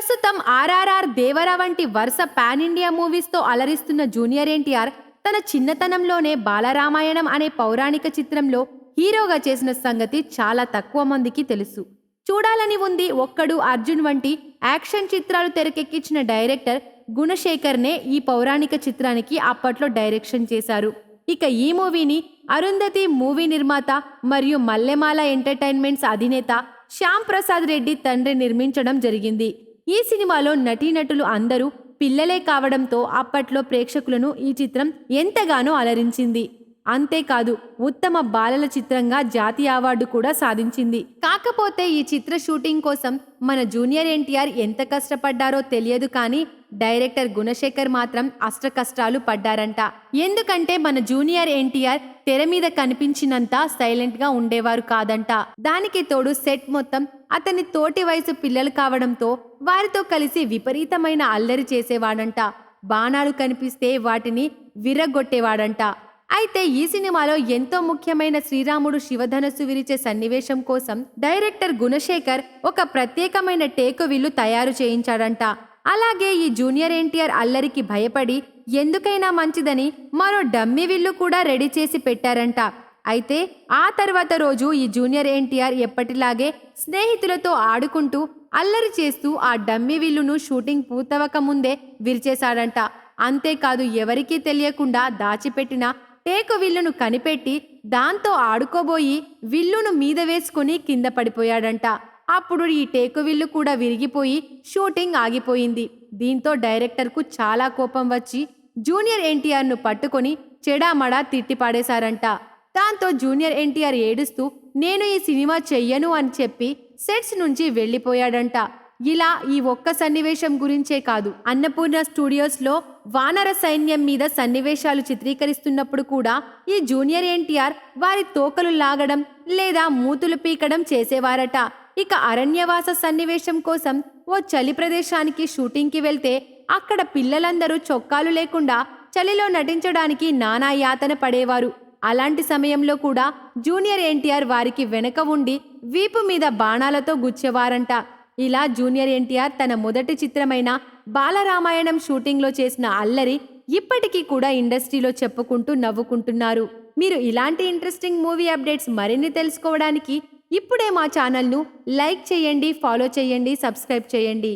ప్రస్తుతం ఆర్ఆర్ఆర్ దేవర వంటి వరుస పాన్ ఇండియా మూవీస్తో అలరిస్తున్న జూనియర్ ఎన్టీఆర్ తన చిన్నతనంలోనే బాలరామాయణం అనే పౌరాణిక చిత్రంలో హీరోగా చేసిన సంగతి చాలా తక్కువ మందికి తెలుసు. చూడాలని ఉంది ఒక్కడు అర్జున్ వంటి యాక్షన్ చిత్రాలు తెరకెక్కించిన డైరెక్టర్ గుణశేఖర్నే ఈ పౌరాణిక చిత్రానికి అప్పట్లో డైరెక్షన్ చేశారు. ఇక ఈ మూవీని అరుంధతి మూవీ నిర్మాత మరియు మల్లెమాల ఎంటర్టైన్మెంట్స్ అధినేత శ్యామ్ ప్రసాద్ రెడ్డి తండ్రి నిర్మించడం జరిగింది. ఈ సినిమాలో నటీనటులు అందరూ పిల్లలే కావడంతో అప్పట్లో ప్రేక్షకులను ఈ చిత్రం ఎంతగానో అలరించింది. అంతేకాదు ఉత్తమ బాలల చిత్రంగా జాతీయ అవార్డు కూడా సాధించింది. కాకపోతే ఈ చిత్ర షూటింగ్ కోసం మన జూనియర్ ఎన్టీఆర్ ఎంత కష్టపడ్డారో తెలియదు కానీ డైరెక్టర్ గుణశేఖర్ మాత్రం అష్ట కష్టాలు పడ్డారంట. ఎందుకంటే మన జూనియర్ ఎన్టీఆర్ తెర మీద కనిపించినంత సైలెంట్గా ఉండేవారు కాదంట. దానికి తోడు సెట్ మొత్తం అతని తోటి వయసు పిల్లలు కావడంతో వారితో కలిసి విపరీతమైన అల్లరి చేసేవాడంట. బాణాలు కనిపిస్తే వాటిని విరగొట్టేవాడంట అయితే ఈ సినిమాలో ఎంతో ముఖ్యమైన శ్రీరాముడు శివధనస్సు విరిచే సన్నివేశం కోసం డైరెక్టర్ గుణశేఖర్ ఒక ప్రత్యేకమైన టేకు విల్లు తయారు చేయించాడంట. అలాగే ఈ జూనియర్ ఎన్టీఆర్ అల్లరికి భయపడి ఎందుకైనా మంచిదని మరో డమ్మీ విల్లు కూడా రెడీ చేసి పెట్టారంట. అయితే ఆ తర్వాత రోజు ఈ జూనియర్ ఎన్టీఆర్ ఎప్పటిలాగే స్నేహితులతో ఆడుకుంటూ అల్లరి చేస్తూ ఆ డమ్మీ విల్లును షూటింగ్ పూర్తవక ముందే విరిచేశాడంట. అంతేకాదు ఎవరికీ తెలియకుండా దాచిపెట్టిన టేకు విల్లును కనిపెట్టి దాంతో ఆడుకోబోయి విల్లును మీద వేసుకుని కింద పడిపోయాడంట. అప్పుడు ఈ టేకు విల్లు కూడా విరిగిపోయి షూటింగ్ ఆగిపోయింది. దీంతో డైరెక్టర్కు చాలా కోపం వచ్చి జూనియర్ ఎన్టీఆర్ను పట్టుకొని చెడామడా తిట్టిపాడేశారంట దాంతో జూనియర్ ఎన్టీఆర్ ఏడుస్తూ నేను ఈ సినిమా చెయ్యను అని చెప్పి సెట్స్ నుంచి వెళ్ళిపోయాడంట. ఇలా ఈ ఒక్క సన్నివేశం గురించే కాదు అన్నపూర్ణ స్టూడియోస్లో వానర సైన్యం మీద సన్నివేశాలు చిత్రీకరిస్తున్నప్పుడు కూడా ఈ జూనియర్ ఎన్టీఆర్ వారి తోకలు లాగడం లేదా మూతులు పీకడం చేసేవారట. ఇక అరణ్యవాస సన్నివేశం కోసం ఓ చలి ప్రదేశానికి షూటింగ్కి వెళ్తే అక్కడ పిల్లలందరూ చొక్కాలు లేకుండా చలిలో నటించడానికి నానా యాతన పడేవారు. అలాంటి సమయంలో కూడా జూనియర్ ఎన్టీఆర్ వారికి వెనక ఉండి వీపు మీద బాణాలతో గుచ్చేవారంట. ఇలా జూనియర్ ఎన్టీఆర్ తన మొదటి చిత్రమైన బాలరామాయణం షూటింగ్లో చేసిన అల్లరి ఇప్పటికీ కూడా ఇండస్ట్రీలో చెప్పుకుంటూ నవ్వుకుంటున్నారు. మీరు ఇలాంటి ఇంట్రెస్టింగ్ మూవీ అప్డేట్స్ మరిన్ని తెలుసుకోవడానికి ఇప్పుడే మా ఛానల్ను లైక్ చేయండి ఫాలో చేయండి సబ్స్క్రైబ్ చేయండి.